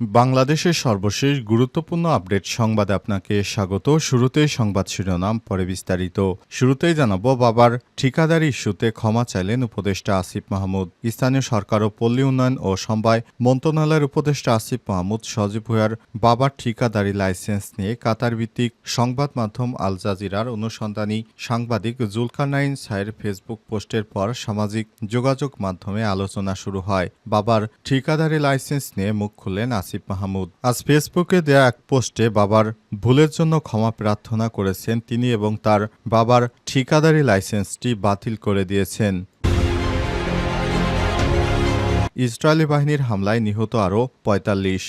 বাংলাদেশের সর্বশেষ গুরুত্বপূর্ণ আপডেট সংবাদে আপনাকে স্বাগত। শুরুতেই সংবাদ শিরোনাম, পরে বিস্তারিত। শুরুতেই জানাব, বাবার ঠিকাদারি ইস্যুতে ক্ষমা চাইলেন উপদেষ্টা আসিফ মাহমুদ। স্থানীয় সরকার ও পল্লী উন্নয়ন ও সমবায় মন্ত্রণালয়ের উপদেষ্টা আসিফ মাহমুদ সজীব ভুয়ার বাবার ঠিকাদারি লাইসেন্স নিয়ে কাতার ভিত্তিক সংবাদ মাধ্যম আল জাজিরার অনুসন্ধানী সাংবাদিক জুলকারনাইন সাইর ফেসবুক পোস্টের পর সামাজিক যোগাযোগ মাধ্যমে আলোচনা শুরু হয়। বাবার ঠিকাদারি লাইসেন্স নিয়ে মুখ খুললেন আসিফ মাহমুদ। আজ ফেসবুকে দেয়া এক পোস্টে বাবার ভুলের জন্য ক্ষমা প্রার্থনা করেছেন তিনি এবং তার বাবার ঠিকাদারি লাইসেন্সটি বাতিল করে দিয়েছেন। ইসরায়েলি বাহিনীর হামলায় নিহত আরও পঁয়তাল্লিশ।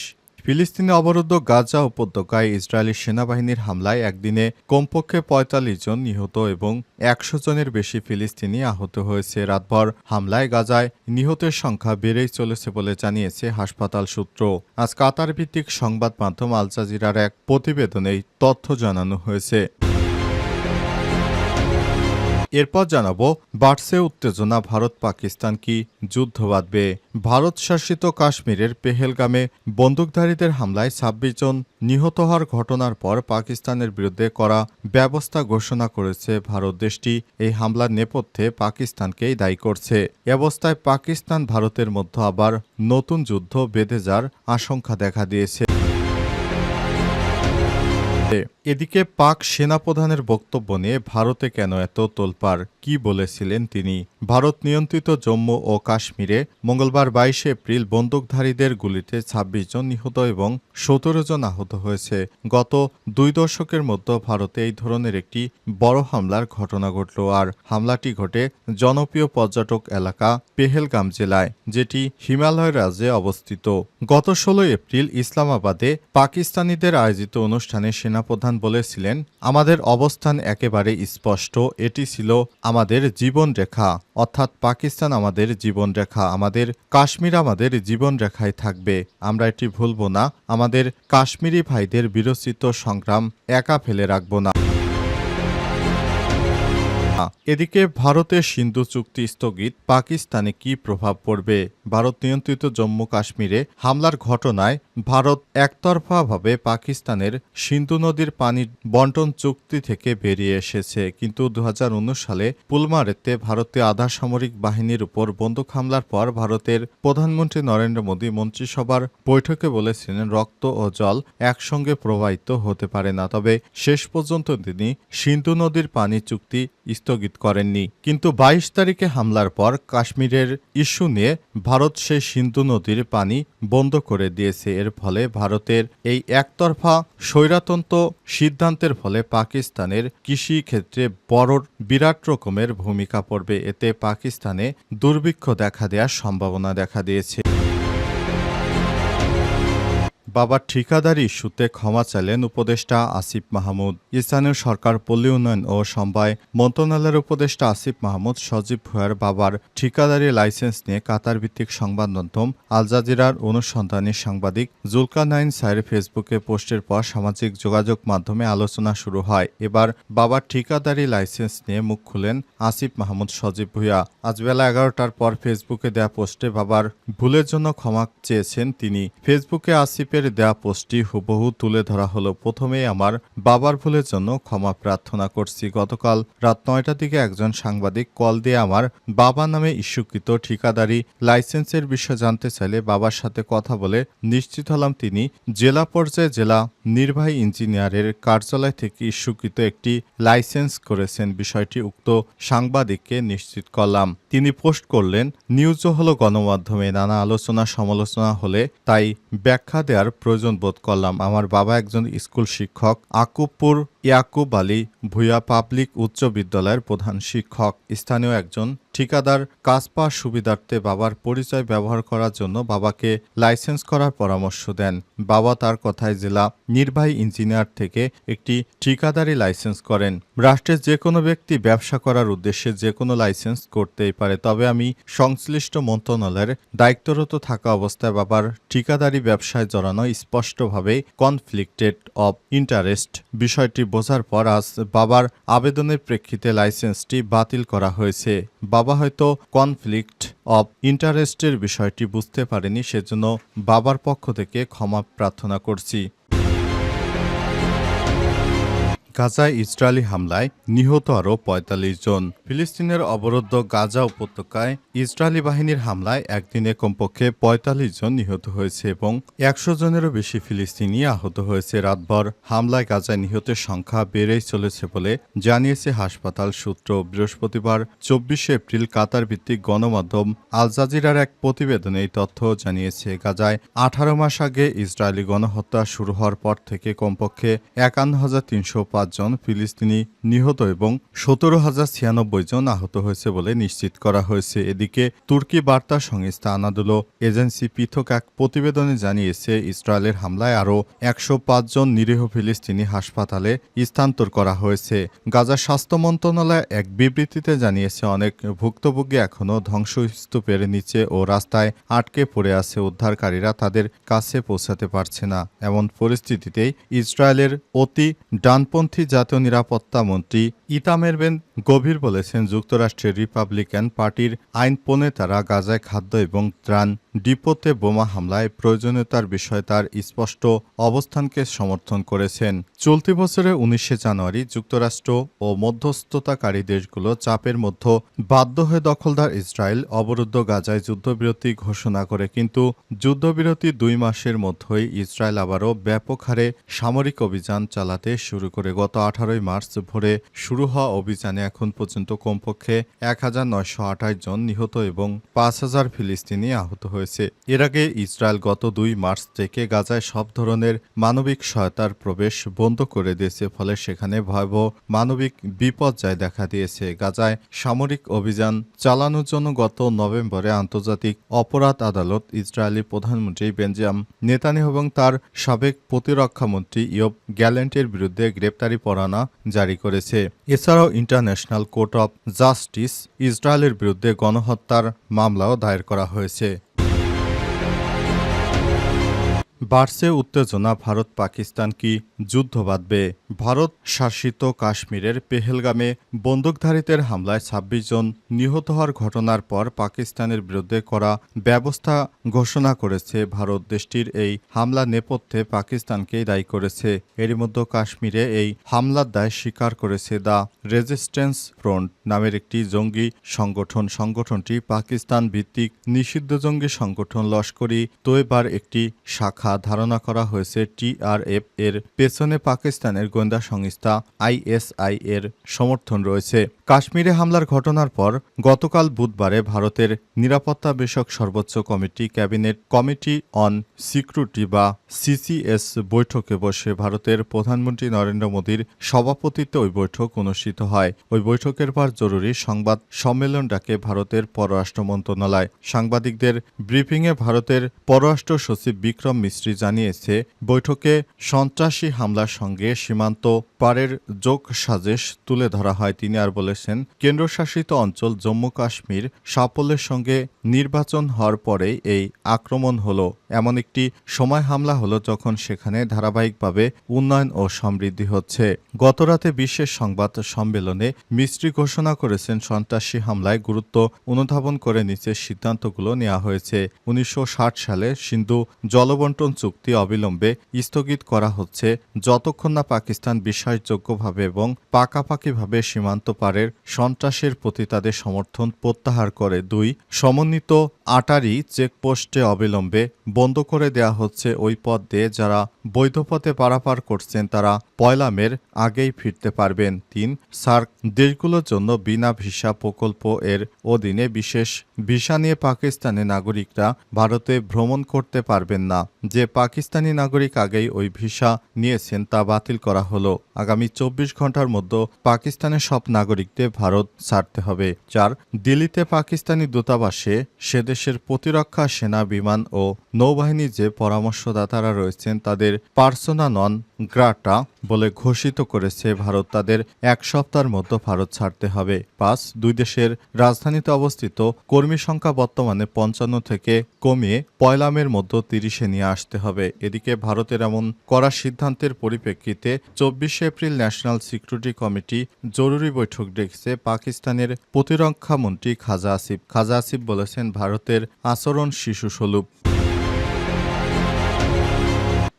ফিলিস্তিনে অবরুদ্ধ গাজা উপত্যকায় ইসরায়েলি সেনাবাহিনীর হামলায় একদিনে কমপক্ষে পঁয়তাল্লিশ জন নিহত এবং একশো জনের বেশি ফিলিস্তিনি আহত হয়েছে। রাতভর হামলায় গাজায় নিহতের সংখ্যা বেড়েই চলেছে বলে জানিয়েছে হাসপাতাল সূত্র। আজ কাতার ভিত্তিক সংবাদ মাধ্যম আল জাজিরার এক প্রতিবেদনে তথ্য জানানো হয়েছে। এরপর জানাব, বাড়ছে উত্তেজনা ভারত পাকিস্তান কি যুদ্ধ বাঁধবে। ভারত শাসিত কাশ্মীরের পেহেলগামে বন্দুকধারীদের হামলায় ছাব্বিশ জন নিহত হওয়ার ঘটনার পর পাকিস্তানের বিরুদ্ধে করা ব্যবস্থা ঘোষণা করেছে ভারত দেশটি। এই হামলার নেপথ্যে পাকিস্তানকেই দায়ী করছে। অবস্থায় পাকিস্তান ভারতের মধ্যে আবার নতুন যুদ্ধ বেঁধে যার আশঙ্কা দেখা দিয়েছে। এদিকে পাক সেনাপ্রধানের বক্তব্য নিয়ে ভারতে কেন এত তোলপাড়, কি বলেছিলেন তিনি? ভারত নিয়ন্ত্রিত জম্মু ও কাশ্মীরে মঙ্গলবার বাইশে এপ্রিল বন্দুকধারীদের গুলিতে ২৬ জন নিহত এবং সতেরো জন আহত হয়েছে। গত দুই দশকের মধ্যে ভারতে এই ধরনের একটি বড় হামলার ঘটনা ঘটল আর হামলাটি ঘটে জনপ্রিয় পর্যটক এলাকা পেহেলগাম জেলায়, যেটি হিমালয় রাজ্যে অবস্থিত। গত ষোলো এপ্রিল ইসলামাবাদে পাকিস্তানিদের আয়োজিত অনুষ্ঠানে সেনাপ্রধান বলেছিলেন, আমাদের অবস্থান একেবারে স্পষ্ট। এটি ছিল আমাদের জীবনরেখা। অর্থাৎ পাকিস্তান আমাদের জীবনরেখা। আমাদের কাশ্মীর আমাদের জীবনরেখায় থাকবে। আমরা এটি ভুলব না। আমাদের কাশ্মীরি ভাইদের বিরচিত সংগ্রাম একা ফেলে রাখব না। এদিকে ভারতের সিন্ধু চুক্তি স্থগিত, পাকিস্তানে কি প্রভাব পড়বে? ভারত নিয়ন্ত্রিত জম্মু কাশ্মীরে হামলার ঘটনায় ভারত একতরফাভাবে পাকিস্তানের সিন্ধু নদীর পানি বন্টন চুক্তি থেকে বেরিয়ে এসেছে। কিন্তু দু হাজার উনিশ সালে পুলমারেতে ভারতীয় আধা সামরিক বাহিনীর উপর বন্দুক হামলার পর ভারতের প্রধানমন্ত্রী নরেন্দ্র মোদী মন্ত্রিসভার বৈঠকে বলেছিলেন, রক্ত ও জল একসঙ্গে প্রবাহিত হতে পারে না। তবে শেষ পর্যন্ত তিনি সিন্ধু নদীর পানি চুক্তি স্থগিত করেননি। কিন্তু বাইশ তারিখে হামলার পর কাশ্মীরের ইস্যু নিয়ে ভারত সেই সিন্ধু নদীর পানি বন্ধ করে দিয়েছে। এর ফলে ভারতের এই একতরফা স্বৈরাতন্ত্র সিদ্ধান্তের ফলে পাকিস্তানের কৃষি ক্ষেত্রে বড় বিরাট রকমের ভূমিকা পড়বে। এতে পাকিস্তানে দুর্ভিক্ষ দেখা দেওয়ার সম্ভাবনা দেখা দিয়েছে। বাবার ঠিকাদারি ইস্যুতে ক্ষমা চাইলেন উপদেষ্টা আসিফ মাহমুদ। স্থানীয় সরকার, পল্লী উন্নয়ন ও সমবায় মন্ত্রণালয়ের উপদেষ্টা আসিফ মাহমুদ সজীব ভুয়ার বাবার ঠিকাদারি লাইসেন্স নিয়ে কাতার ভিত্তিক সংবাদ মাধ্যম আল জাজিরার অনুসন্ধানী সাংবাদিক জুলকানাইন সাইর ফেসবুকে পোস্টের পর সামাজিক যোগাযোগ মাধ্যমে আলোচনা শুরু হয়। এবার বাবার ঠিকাদারি লাইসেন্স নিয়ে মুখ খুলেন আসিফ মাহমুদ সজীব ভুয়া আজ বেলা এগারোটার পর ফেসবুকে দেয়া পোস্টে বাবার ভুলের জন্য ক্ষমা চেয়েছেন তিনি। ফেসবুকে আসিফের দেয়া পোস্টটি হুবহু তুলে ধরা হলো। প্রথমেই আমার বাবার ভুলের জন্য ক্ষমা প্রার্থনা করছি। গতকাল রাত নয়টার দিকে একজন সাংবাদিক কল দিয়ে আমার বাবা নামে ইস্যুকৃত ঠিকাদারি লাইসেন্সের বিষয়ে জানতে চাইলে বাবার সাথে কথা বলে নিশ্চিত হলাম তিনি জেলা পর্যায়ে জেলা নির্বাহী ইঞ্জিনিয়ারের কার্যালয় থেকে ইস্যুকৃত একটি লাইসেন্স করেছেন বিষয়টি উক্ত সাংবাদিককে নিশ্চিত করলাম। তিনি পোস্ট করলেন, নিউজও হলো গণমাধ্যমে নানা আলোচনা সমালোচনা হলে তাই ব্যাখ্যা দেওয়ার প্রয়োজন বোধ করলাম। আমার বাবা একজন স্কুল শিক্ষক আকুবপুর ইয়াকুব আলী ভুয়া পাবলিক উচ্চ বিদ্যালয়ের প্রধান শিক্ষক। স্থানীয় একজন ঠিকাদার কাজ সুবিধার্থে বাবার পরিচয় ব্যবহার করার জন্য বাবাকে লাইসেন্স করার পরামর্শ দেন। বাবা তার কথায় জেলা নির্বাহী ইঞ্জিনিয়ার থেকে একটি ঠিকাদারি লাইসেন্স করেন। রাষ্ট্রের যে কোনো ব্যক্তি ব্যবসা করার উদ্দেশ্যে যে কোনো লাইসেন্স করতেই পারে, তবে আমি সংশ্লিষ্ট মন্ত্রণালয়ের দায়িত্বরত থাকা অবস্থায় বাবার ঠিকাদারি ব্যবসায় জড়ানো স্পষ্টভাবে কনফ্লিক্টেড অব ইন্টারেস্ট বিষয়টি বোঝার পর আজ বাবার আবেদনের প্রেক্ষিতে লাইসেন্সটি বাতিল করা হয়েছে। বাবা হয়তো কনফ্লিক্ট অব ইন্টারেস্টের বিষয়টি বুঝতে পারেনি, সেজন্য বাবার পক্ষ থেকে ক্ষমা প্রার্থনা করছি। গাজায় ইসরায়েলি হামলায় নিহত আরও পঁয়তাল্লিশ জন। ফিলিস্তিনের অবরুদ্ধ গাজা উপত্যকায় ইসরায়েলি বাহিনীর হামলায় একদিনে কমপক্ষে পঁয়তাল্লিশ জন নিহত হয়েছে এবং একশো জনেরও বেশি ফিলিস্তিনি আহত হয়েছে। রাতভর হামলায় গাজায় নিহতের সংখ্যা বেড়েই চলেছে বলে জানিয়েছে হাসপাতাল সূত্র। বৃহস্পতিবার চব্বিশে এপ্রিল কাতার ভিত্তিক গণমাধ্যম আল জাজিরার এক প্রতিবেদনে এই তথ্য জানিয়েছে। গাজায় আঠারো মাস আগে ইসরায়েলি গণহত্যা শুরু হওয়ার পর থেকে কমপক্ষে একান্ন হাজার তিনশো জন ফিলিস্তিনি নিহত এবং সতেরো হাজার ছিয়ানব্বই জন আহত হয়েছে বলে নিশ্চিত করা হয়েছে। এদিকে তুর্কি বার্তা সংস্থা আনাদুলো এজেন্সি পৃথক এক প্রতিবেদনে জানিয়েছে, ইসরায়েলের হামলায় আরও একশো পাঁচ জন নিরীহ ফিলিস্তিনি হাসপাতালে স্থানান্তর করা হয়েছে। গাজা স্বাস্থ্য মন্ত্রণালয় এক বিবৃতিতে জানিয়েছে, অনেক ভুক্তভোগী এখনও ধ্বংসস্তূপের নিচে ও রাস্তায় আটকে পড়ে আছে। উদ্ধারকারীরা তাদের কাছে পৌঁছাতে পারছে না। এমন পরিস্থিতিতেই ইসরায়েলের অতি ডানপন্থী জাতীয় নিরাপত্তা মন্ত্রী ইতামের বেন গভীর বলেছেন যুক্তরাষ্ট্রের রিপাবলিকান পার্টির আইন প্রণেতারা গাজায় খাদ্য এবং ত্রাণ ডিপোতে বোমা হামলায় প্রয়োজনীয়তার বিষয়ে তার স্পষ্ট অবস্থানকে সমর্থন করেছেন। চলতি বছরের উনিশে জানুয়ারি যুক্তরাষ্ট্র ও মধ্যস্থতাকারী দেশগুলো চাপের মধ্যে বাধ্য হয়ে দখলদার ইসরায়েল অবরুদ্ধ গাজায় যুদ্ধবিরতি ঘোষণা করে, কিন্তু যুদ্ধবিরতি দুই মাসের মধ্যেই ইসরায়েল আবারও ব্যাপক হারে সামরিক অভিযান চালাতে শুরু করে। গত আঠারোই মার্চ ভোরে শুরু হওয়া অভিযানে এখন পর্যন্ত কমপক্ষে এক হাজার নয়শো আঠাশ জন নিহত এবং পাঁচ হাজার ফিলিস্তিনি আহত হয়েছে। এর আগে ইসরায়েল গত দুই মার্চ থেকে গাজায় সব ধরনের মানবিক সহায়তার প্রবেশ বন্ধ করে দিয়েছে, ফলে সেখানে ভয়াবহ মানবিক বিপর্যয় দেখা দিয়েছে। গাজায় সামরিক অভিযান চালানোর জন্য গত নভেম্বরে আন্তর্জাতিক অপরাধ আদালত ইসরায়েলি প্রধানমন্ত্রী বেঞ্জাম নেতানিয়াহু এবং তার সাবেক প্রতিরক্ষামন্ত্রী ইয়ব গ্যালেন্টের বিরুদ্ধে গ্রেপ্তারি পরানা জারি করেছে। এছাড়াও ইন্টারন্যাশনাল কোর্ট অব জাস্টিস ইসরায়েলের বিরুদ্ধে গণহত্যার মামলাও দায়ের করা হয়েছে। বাড়ছে উত্তেজনা ভারত পাকিস্তান কি যুদ্ধ বাঁধবে? ভারত শাসিত কাশ্মীরের পেহেলগামে বন্দুকধারীদের হামলায় ২৬ জন নিহত হওয়ার ঘটনার পর পাকিস্তানের বিরুদ্ধে করা ব্যবস্থা ঘোষণা করেছে ভারত দেশটির এই হামলা নেপথ্যে পাকিস্তানকেই দায়ী করেছে। এরই মধ্যে কাশ্মীরে এই হামলার দায় স্বীকার করেছে দ্য রেজিস্ট্যান্স ফ্রন্ট নামের একটি জঙ্গি সংগঠন। সংগঠনটি পাকিস্তান ভিত্তিক নিষিদ্ধ জঙ্গি সংগঠন লস্করি তোয়েবার একটি শাখা ধারণা করা হয়েছে টিআরএফ এর পেছনে পাকিস্তানের গোয়েন্দা সংস্থা আইএসআই এর সমর্থন রয়েছে। কাশ্মীরে হামলার ঘটনার পর গতকাল বুধবারে ভারতের নিরাপত্তা বিষয়ক সর্বোচ্চ committee cabinet committee on security বা সিসিএস বৈঠকে বসে ভারতের প্রধানমন্ত্রী নরেন্দ্র মোদীর সভাপতিত্বে ওই বৈঠক অনুষ্ঠিত হয়। ওই বৈঠকের পর জরুরি সংবাদ সম্মেলন ডাকে ভারতের পররাষ্ট্র মন্ত্রণালয়। সাংবাদিকদের ব্রিফিংয়ে ভারতের পররাষ্ট্র সচিব বিক্রম মিস্ত্রি জানিয়েছে, বৈঠকে সন্ত্রাসী হামলার সঙ্গে সীমান্ত পারের যোগ সাজেশ তুলে ধরা হয়, তিনি আর বলেছেন কেন্দ্রশাসিত অঞ্চল জম্মু কাশ্মীর সাফল্যের সঙ্গে নির্বাচন হওয়ার পরেই এই আক্রমণ হলো। এমন একটি সময় হামলা হলো যখন সেখানে ধারাবাহিকভাবে উন্নয়ন ও সমৃদ্ধি হচ্ছে। গতরাতে বিশ্বের সংবাদ সম্মেলনে মিস্ত্রি ঘোষণা করেছেন, সন্ত্রাসী হামলায় গুরুত্ব অনুধাবন করে নিচের সিদ্ধান্তগুলো নেওয়া হয়েছে। উনিশশো ষাট সালে সিন্ধু জলবন্টন চুক্তি অবিলম্বে স্থগিত করা হচ্ছে। যতক্ষণ না পাকিস্তান বিশ্বাসযোগ্যভাবে এবং পাকাপাকিভাবে সীমান্ত পারের সন্ত্রাসের প্রতি তাদের সমর্থন প্রত্যাহার করে। দুই সমন্বিত আটারি চেকপোস্টে অবিলম্বে বন্ধ করে দেয়া হচ্ছে ওই পথ দিয়ে যারা বৈধ পথে পারাপার করছেন তারা পয়লা মের আগেই ফিরতে পারবেন। তিন, সার্ক দেশগুলোর জন্য বিনা ভিসা প্রকল্প এর অধীনে বিশেষ ভিসা নিয়ে পাকিস্তানি নাগরিকরা ভারতে ভ্রমণ করতে পারবেন না। যে পাকিস্তানি নাগরিক আগেই ওই ভিসা নিয়েছেন তা বাতিল করা হলো। আগামী চব্বিশ ঘণ্টার মধ্যে পাকিস্তানের সব নাগরিকদের ভারত ছাড়তে হবে। চার, দিল্লিতে পাকিস্তানি দূতাবাসে সে দেশের প্রতিরক্ষা, সেনা, বিমান ও নৌবাহিনী যে পরামর্শদাতারা রয়েছেন, তাদের পার্সোনা নন গ্রাটা বলে ঘোষিত করেছে ভারত। তাদের এক সপ্তাহের মধ্যে ভারত ছাড়তে হবে। পাঁচ, দুই দেশের রাজধানীতে অবস্থিত কর্মী সংখ্যা বর্তমানে পঞ্চান্ন থেকে কমিয়ে পয়লামের মধ্যে তিরিশে নিয়ে আসতে হবে। এদিকে ভারতের এমন করা সিদ্ধান্তের পরিপ্রেক্ষিতে চব্বিশে এপ্রিল ন্যাশনাল সিকিউরিটি কমিটি জরুরি বৈঠক ডেকেছে পাকিস্তানের প্রতিরক্ষা মন্ত্রী খাজা আসিফ। খাজা আসিফ বলেছেন ভারতের আচরণ শিশু সুলভ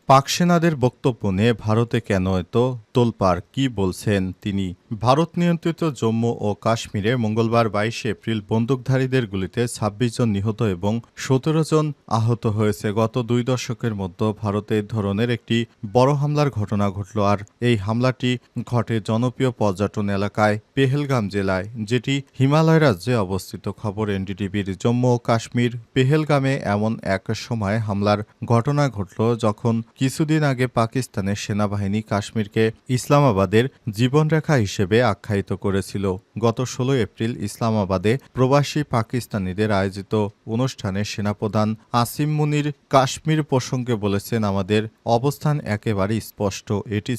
পাক সেনাদের বক্তব্য নিয়ে ভারতে কেন এত তোলপাড় কি বলছেন তিনি, ভারত নিয়ন্ত্রিত জম্মু ও কাশ্মীরে মঙ্গলবার বাইশে এপ্রিল বন্দুকধারীদের গুলিতে ছাব্বিশ জন নিহত এবং সতেরো জন আহত হয়েছে। গত দুই দশকের মধ্যে ভারতে ধরনের একটি বড় হামলার ঘটনা ঘটল আর এই হামলাটি ঘটে জনপ্রিয় পর্যটন এলাকায় পেহেলগাম জেলায়, যেটি হিমালয় রাজ্যে অবস্থিত। খবর এনডিটিভির জম্মু ও কাশ্মীর, পেহেলগামে এমন এক সময় হামলার ঘটনা ঘটল যখন কিছুদিন আগে পাকিস্তানের সেনাবাহিনী কাশ্মীরকে ইসলামাবাদের জীবনরেখা হিসেবে আখ্যায়িত করেছিল। গত ষোলো এপ্রিল ইসলামাবাদে প্রবাসী পাকিস্তানিদের আয়োজিত অনুষ্ঠানে সেনাপ্রধান আসিম মুনির কাশ্মীর প্রসঙ্গে বলেছেন, আমাদের অবস্থান একেবারে স্পষ্ট। এটি